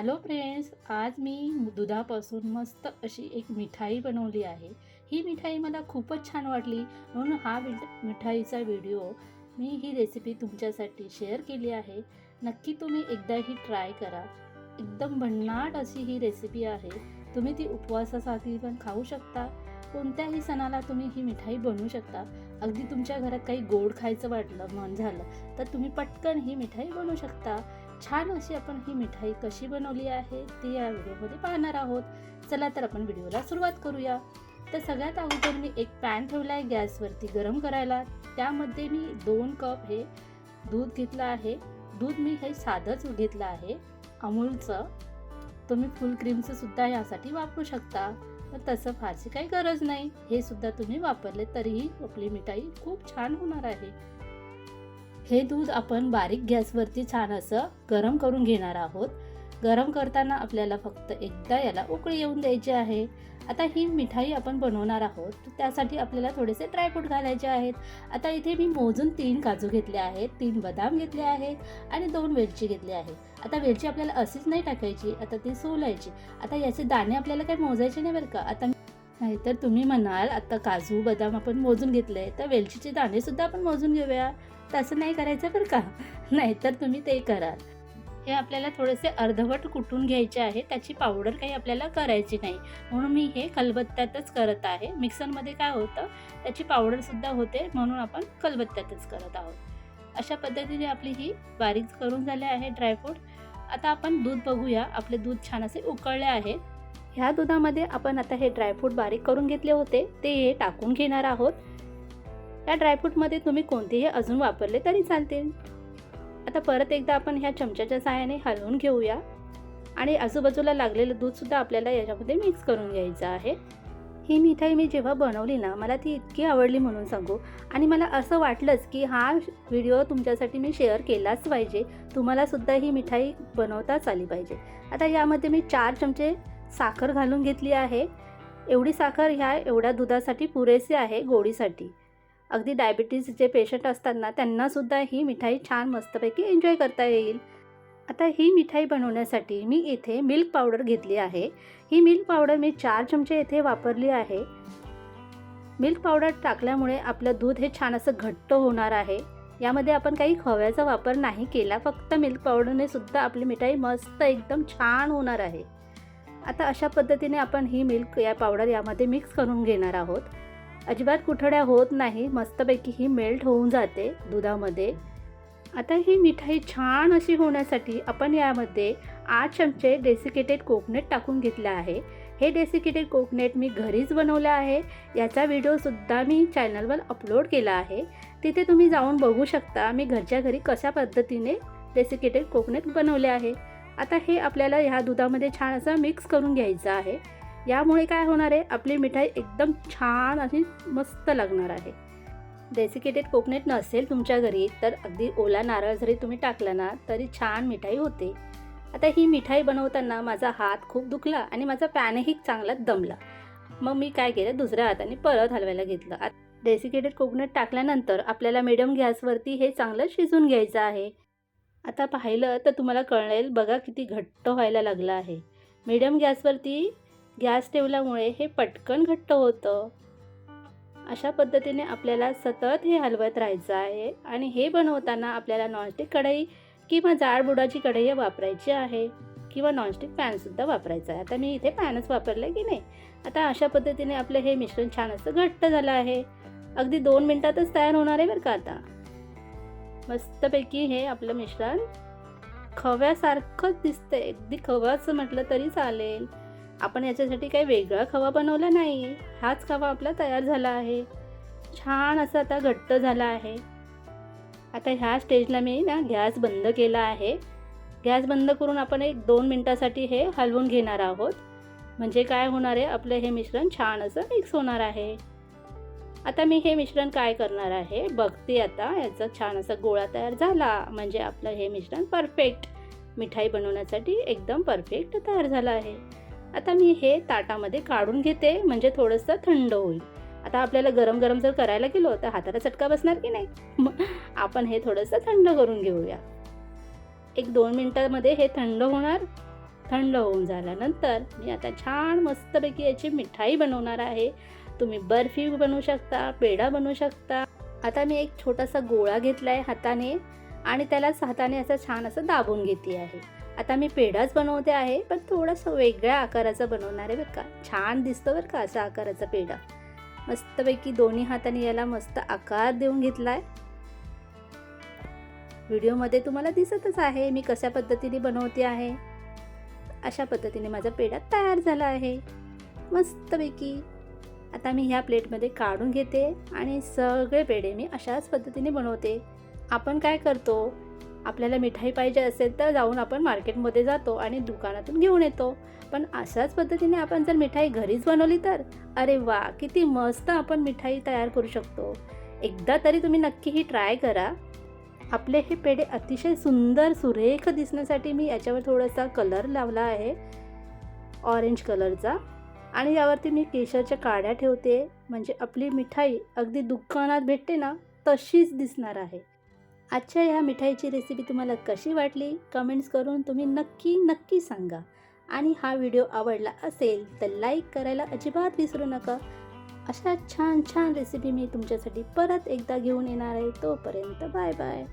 Hello friends आज मी दुधापासून मस्त अशी एक मिठाई बनवली आहे. ही मिठाई मला खूपच छान वाटली. म्हणून हा मिठाईचा व्हिडिओ मी ही रेसिपी तुमच्यासाठी शेअर केली आहे. नक्की तुम्ही एकदा ही ट्राय करा. एकदम भन्नाट अशी ही रेसिपी आहे. तुम्ही ती उपवासासाठी पण खाऊ शकता. कोणत्याही सणाला तुम्ही ही मिठाई बनवू शकता. अगदी तुमच्या घरात काही गोड खायचं वाटलं मन झालं तर तुम्ही पटकन ही मिठाई बनवू शकता. छान अशी आपण ही मिठाई कशी बनवली आहे ती या व्हिडिओमध्ये पाहणार आहोत. चला तर आपण व्हिडिओला सुरुवात करूया. तर सगळ्यात अगोदर मी एक पॅन ठेवला आहे गॅसवरती गरम करायला. त्यामध्ये मी दोन कप हे दूध घेतलं आहे. दूध मी हे साधंच घेतलं आहे. अमूलचं. तुम्ही फुल क्रीमचं सुद्धा यासाठी वापरू शकता. तर तसं फारशी काही गरज नाही. हे सुद्धा तुम्ही वापरले तरीही आपली मिठाई खूप छान होणार आहे. हे दूध आपण बारीक गॅसवरती छान असं गरम करून घेणार आहोत. गरम करताना आपल्याला फक्त एकदा याला उकळी येऊन द्यायची आहे. आता ही मिठाई आपण बनवणार आहोत. त्यासाठी आपल्याला थोडेसे ड्रायफ्रूट घालायचे आहेत. आता इथे मी मोजून तीन काजू घेतले आहेत तीन बदाम घेतले आहेत आणि दोन वेलची घेतली आहे. आता वेलची आपल्याला अशीच नाही टाकायची आता ती सोलायची. आता याचे दाणे आपल्याला काही मोजायचे नाही बरं का. आता नाहीतर तुम्ही म्हणाल आता काजू बदाम आपण मोजून घेतले तर वेलचीचे दाणेसुद्धा आपण मोजून घेऊया. तसं नाही करायचं बरं का? नाहीतर तुम्ही ते कराल. हे आपल्याला थोडेसे अर्धवट कुटून घ्यायचे आहे त्याची पावडर काही आपल्याला करायची नाही. म्हणून मी हे खलबत्त्यातच करत आहे. मिक्सरमध्ये काय होतं त्याची पावडरसुद्धा होते म्हणून आपण खलबत्त्यातच करत आहोत. अशा पद्धतीने आपली ही बारीक करून झाले आहे ड्रायफ्रूट आता आपण दूध बघूया. आपले दूध छान असे उकळले आहे. ह्या दुधामध्ये आपण आता हे ड्रायफ्रूट बारीक करून घेतले होते. ते हे टाकून घेणार आहोत. या ड्रायफ्रूटमध्ये तुम्ही कोणतेही अजून वापरले तरी चालतील. आता परत एकदा आपण ह्या चमच्याच्या सहाय्याने हलवून घेऊया. आणि आजूबाजूला लागलेलं दूधसुद्धा आपल्याला याच्यामध्ये मिक्स करून घ्यायचं आहे. ही मिठाई मी जेव्हा बनवली ना मला ती इतकी आवडली म्हणून सांगू. आणि मला असं वाटलंच की हा व्हिडिओ तुमच्यासाठी मी शेअर केलाच पाहिजे. तुम्हालासुद्धा ही मिठाई बनवताच आली पाहिजे. आता यामध्ये मी चार चमचे साखर घालून घेतली आहे. एवढी साखर ह्या एवढ्या दुधासाठी पुरेसे आहे गोडीसाठी. अगदी डायबिटीज जे पेशंट असतात ना त्यांनासुद्धा ही मिठाई छान मस्तपैकी एन्जॉय करता येईल. आता ही मिठाई बनवण्यासाठी मी इथे मिल्क पावडर घेतली आहे. ही मिल्क पावडर मी चार चमचे इथे वापरली आहे. मिल्क पावडर टाकल्यामुळे आपलं दूध हे छान असं घट्ट होणार आहे. यामध्ये आपण काही खव्याचा वापर नाही केला फक्त मिल्क पावडरने सुद्धा आपली मिठाई मस्त एकदम छान होणार आहे. आता अशा पद्धतीने आपण ही मिल्क या पावडर यामध्ये मिक्स करून घेणार आहोत. अजिबात कुठड्या होत नाही. मस्तपैकी ही मेल्ट होऊन जाते दुधामध्ये. आता ही मिठाई छान अशी होण्यासाठी आपण यामध्ये आठ चमचे डेसिकेटेड कोकनेट टाकून घेतलं आहे. हे डेसिकेटेड कोकनेट मी घरीच बनवलं आहे. याचा व्हिडिओसुद्धा मी चॅनलवर अपलोड केला आहे. तिथे तुम्ही जाऊन बघू शकता मी घरच्या घरी कशा पद्धतीने डेसिकेटेड कोकनेट बनवले आहे. आता हे आपल्याला ह्या दुधामध्ये छान असं मिक्स करून घ्यायचं आहे. यामुळे काय होणार आहे? आपली मिठाई एकदम छान अशी मस्त लागणार आहे. डेसिकेटेड कोकोनट नसेल तुमच्या घरी तर अगदी ओला नारळ जरी तुम्ही टाकला ना तरी छान मिठाई होते. आता ही मिठाई बनवताना माझा हात खूप दुखला आणि माझा पॅनही चांगला दमला. मग मी काय केलं? दुसऱ्या हाताने परत हलवायला घेतलं. डेसिकेटेड कोकोनट टाकल्यानंतर आपल्याला मिडियम गॅसवरती हे चांगलं शिजून घ्यायचं आहे. आता पाहिलं तर तुम्हाला कळेल बघा किती घट्ट व्हायला लागलं आहे. मिडियम गॅसवरती गॅस ठेवल्यामुळे हे पटकन घट्ट होतं. अशा पद्धतीने आपल्याला सतत हे हलवत राहायचं आहे आणि हे बनवताना आपल्याला नॉनस्टिक कढई किंवा जाड बुडाची कढई वापरायची आहे किंवा नॉनस्टिक पॅनसुद्धा वापरायचा आहे. आता मी इथे पॅनच वापरलं आहे की नाही? आता अशा पद्धतीने आपलं हे मिश्रण छान असं घट्ट झालं आहे. अगदी दोन मिनटातच तयार होणार आहे बरं का आता? मस्तपैकी हे आपलं मिश्रण खव्यासारखंच दिसतंय. अगदी खव्याचं म्हटलं तरी चालेल. आपण याच्यासाठी काही वेगळा खवा बनवला नाही. हाच खवा आपला तयार झाला आहे. छान असं आता घट्ट झाला आहे. आता ह्या स्टेजला मी ना गॅस बंद केला आहे. गॅस बंद करून आपण एक दोन मिनटासाठी हे हलवून घेणार आहोत. म्हणजे काय होणार आहे? आपलं हे मिश्रण छान असं मिक्स होणार आहे. आता मी हे मिश्रण काय करणार आहे? बघते आता. याचा छान असा गोळा तयार झाला. म्हणजे आपलं हे मिश्रण परफेक्ट मिठाई बनवण्यासाठी एकदम परफेक्ट तयार झालं आहे. आता मी हे ताटामध्ये काढून घेते म्हणजे थोडंसं थंड होईल. आता आपल्याला गरम गरम जर करायला गेलो तर हाताला चटका बसणार की नाही? मग आपण हे थोडंसं थंड करून घेऊया. एक दोन मिनटामध्ये हे थंड होणार थंड होऊन झाल्यानंतर मी आता छान मस्तपैकी याची मिठाई बनवणार आहे. तुम्ही बर्फी बनवू शकता पेढा बनवू शकता. आता मी एक छोटासा गोळा घेतला आहे हाताने आणि त्यालाच हाताने असं छान असं दाबून घेते आहे. आता मी पेढाच बनवते आहे पण थोडंसं वेगळ्या आकाराचा बनवणार आहे बरं का. छान दिसतं बरं का असा आकाराचा पेढा. मस्तपैकी दोन्ही हाताने याला मस्त आकार देऊन घेतला आहे व्हिडिओमध्ये तुम्हाला दिसतच आहे मी कशा पद्धतीने बनवते आहे. अशा पद्धतीने माझा पेढा तयार झाला आहे. मस्तपैकी. आता मी ह्या प्लेटमध्ये काढून घेते आणि सगळे पेढे मी अशाच पद्धतीने बनवते. आपण काय करतो आपल्याला मिठाई पाहिजे असेल तर जाऊन आपण मार्केटमध्ये जातो आणि दुकानातून घेऊन येतो. पण अशाच पद्धतीने आपण जर मिठाई घरीच बनवली तर? अरे वा किती मस्त आपण मिठाई तयार करू शकतो. एकदा तरी तुम्ही नक्की ही ट्राय करा. आपले हे पेढे अतिशय सुंदर सुरेख दिसण्यासाठी मी याच्यावर थोडासा कलर लावला आहे. ऑरेंज कलरचा. आणि यावरती मी केशरच्या काड्या ठेवते. म्हणजे आपली मिठाई अगदी दुकानात भेटते ना तशीच दिसणार आहे. आजच्या ह्या मिठाईची रेसिपी तुम्हाला कशी वाटली? कमेंट्स करून तुम्ही नक्की नक्की सांगा. आणि हा व्हिडिओ आवडला असेल तर लाईक करायला अजिबात विसरू नका. अशा छान छान रेसिपी मी तुमच्यासाठी परत एकदा घेऊन येणार आहे. तोपर्यंत बाय बाय